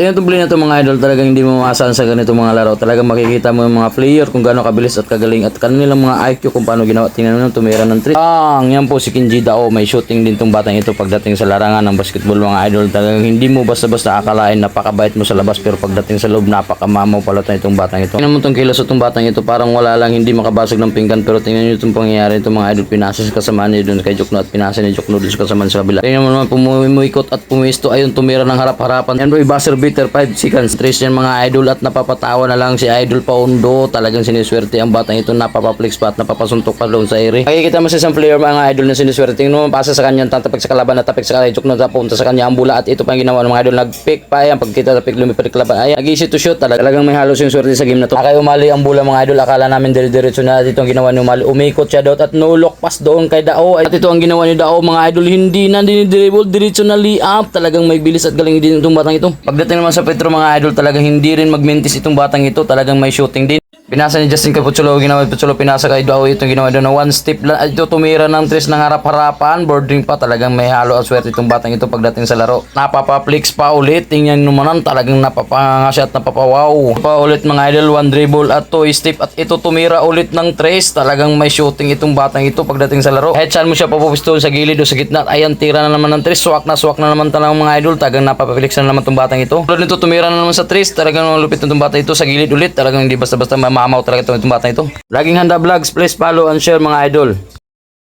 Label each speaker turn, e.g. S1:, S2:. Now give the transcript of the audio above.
S1: Ayun itong play na ito mga idol, talagang hindi mo maasahan sa ganito mga laro. Talagang makikita mo yung mga player kung gaano kabilis at kagaling at kanilang mga IQ kung paano ginawa. Tingnan mo tumira ng trick. Ang yan po si Kinji Dao, may shooting din tong batang ito pagdating sa larangan ng basketball mga idol. Talagang hindi mo basta-basta akalain napakabait mo sa labas pero pagdating sa loob napakamamaw pala itong batang ito. Tingnan mo itong kilos itong batang ito, parang wala lang hindi makabasag ng pinggan pero tingnan nyo itong pangyayari itong mga idol. Pinasa sa kasamaan niya doon kay Jokno at pinasa ni Jokno doon sa kasamaan sa kabila. Tingnan mo naman pumuikot at pumisto ayun tumira ng harap-harapan. Yan bro, buzzer beater 5 seconds. Trace yan mga idol at napapatawa na lang si Idol Paundo. Talagang siniswerte ang batang ito napapaplex pa at napapasuntok pa doon sa ere. Makikita mo sa isang player mga idol na siniswerte. Mo pasa sa kanya tatapik sa kalaban at tapik sa kanya. Jokno tapunta sa kanya ang bula at ito pa ang ginawa ng mga idol. Nag-pick pa yan pagkita tapik lumipad kalaban. Ayan, nag-easy to shoot talaga. Talagang may halos yung swerte sa game na to. Akay umali ang bula mga idol. Akala namin dire-diretso na dito ang ginawa ni Umali. Umikot siya doon at no look pass doon kay Dao. At ito ang ginawa ni Dao mga idol. Hindi na dinidribble. Diretso na layup. Talagang may bilis at galing din itong batang ito. Pagdating naman sa Petro mga idol talagang hindi rin magmintis itong batang ito. Talagang may shooting din. Pinasa ni Justin Capuchulo, ginawa ni Puchulo, pinasa kay Dao itong ginawa doon na one step lang. Ito tumira ng tres ng harap-harapan, boarding pa talagang may halo at swerte itong batang ito pagdating sa laro. Napapa-flex pa ulit, tingnan naman talagang napapanganga siya at napapawaw. Pa ulit mga idol, one dribble at two step at ito tumira ulit ng tres. Talagang may shooting itong batang ito pagdating sa laro. Kahit mo siya papupisto sa gilid o sa gitna, at ayan tira na naman ng tres, swak na swak na naman talagang mga idol, talagang napapa-flex na naman itong batang ito. Tulad nito tumira na naman sa tres, talagang malupit na itong batang ito sa gilid ulit, talagang hindi basta-basta mamamaw talaga itong, batang ito. Laging handa vlogs, please follow and share mga idol.